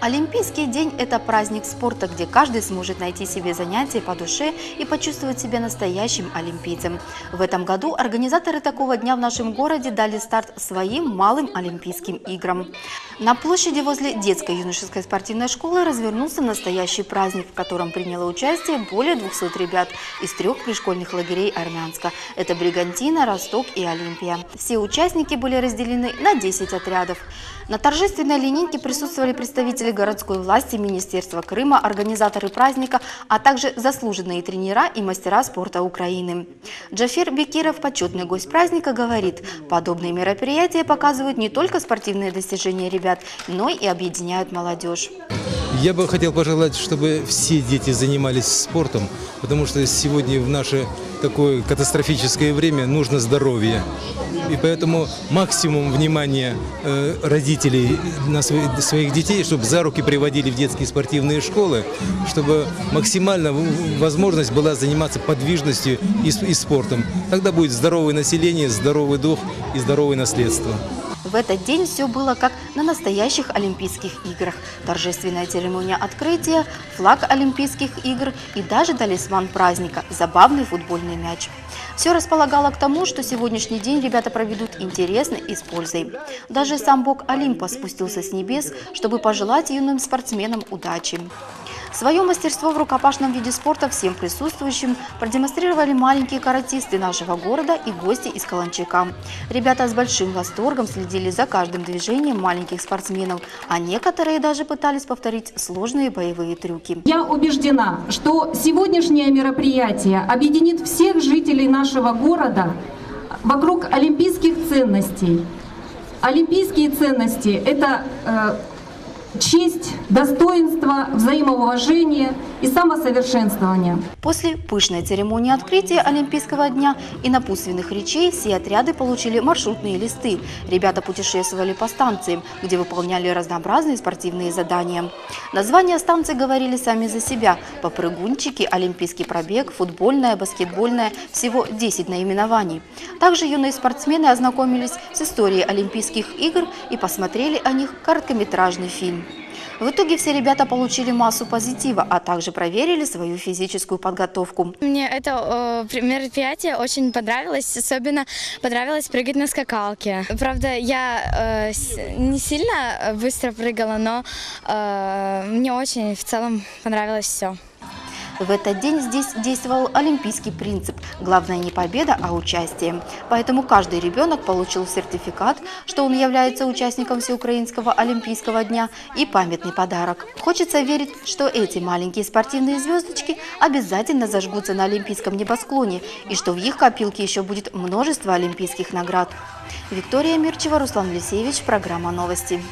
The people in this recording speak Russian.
Олимпийский день – это праздник спорта, где каждый сможет найти себе занятие по душе и почувствовать себя настоящим олимпийцем. В этом году организаторы такого дня в нашем городе дали старт своим малым Олимпийским играм. На площади возле детской юношеской спортивной школы развернулся настоящий праздник, в котором приняло участие более 200 ребят из трех пришкольных лагерей Армянска. Это Бригантина, Росток и Олимпия. Все участники были разделены на 10 отрядов. На торжественной линейке присутствовали представители городской власти, Министерства Крыма, организаторы праздника, а также заслуженные тренера и мастера спорта Украины. Джафер Бекиров, почетный гость праздника, говорит, подобные мероприятия показывают не только спортивные достижения ребят, но и объединяют молодежь. Я бы хотел пожелать, чтобы все дети занимались спортом, потому что сегодня в наше такое катастрофическое время нужно здоровье. И поэтому максимум внимания э, родителей на свои- своих детей, чтобы за руки приводили в детские спортивные школы, чтобы максимально возможность была заниматься подвижностью и спортом. Тогда будет здоровое население, здоровый дух и здоровое наследство. В этот день все было как на настоящих Олимпийских играх. Торжественная церемония открытия, флаг Олимпийских игр и даже талисман праздника – забавный футбольный мяч. Все располагало к тому, что сегодняшний день ребята проведут интересно и с пользой. Даже сам бог Олимпа спустился с небес, чтобы пожелать юным спортсменам удачи. Свое мастерство в рукопашном виде спорта всем присутствующим продемонстрировали маленькие каратисты нашего города и гости из Каланчака. Ребята с большим восторгом следили за каждым движением маленьких спортсменов, а некоторые даже пытались повторить сложные боевые трюки. Я убеждена, что сегодняшнее мероприятие объединит всех жителей нашего города вокруг олимпийских ценностей. Олимпийские ценности – это э, честь, достоинство, взаимоуважение и самосовершенствование. После пышной церемонии открытия Олимпийского дня и напутственных речей все отряды получили маршрутные листы. Ребята путешествовали по станциям, где выполняли разнообразные спортивные задания. Названия станций говорили сами за себя. Попрыгунчики, олимпийский пробег, футбольная, баскетбольная – всего 10 наименований. Также юные спортсмены ознакомились с историей Олимпийских игр и посмотрели о них короткометражный фильм. В итоге все ребята получили массу позитива, а также проверили свою физическую подготовку. Мне это э, при- мероприятие очень понравилось, особенно понравилось прыгать на скакалке. Правда, я э, не сильно быстро прыгала, но э, мне очень в целом понравилось все. В этот день здесь действовал олимпийский принцип. Главное не победа, а участие. Поэтому каждый ребенок получил сертификат, что он является участником Всеукраинского олимпийского дня и памятный подарок. Хочется верить, что эти маленькие спортивные звездочки обязательно зажгутся на олимпийском небосклоне и что в их копилке еще будет множество олимпийских наград. Виктория Мирчева, Руслан Лисевич, программа «Новости».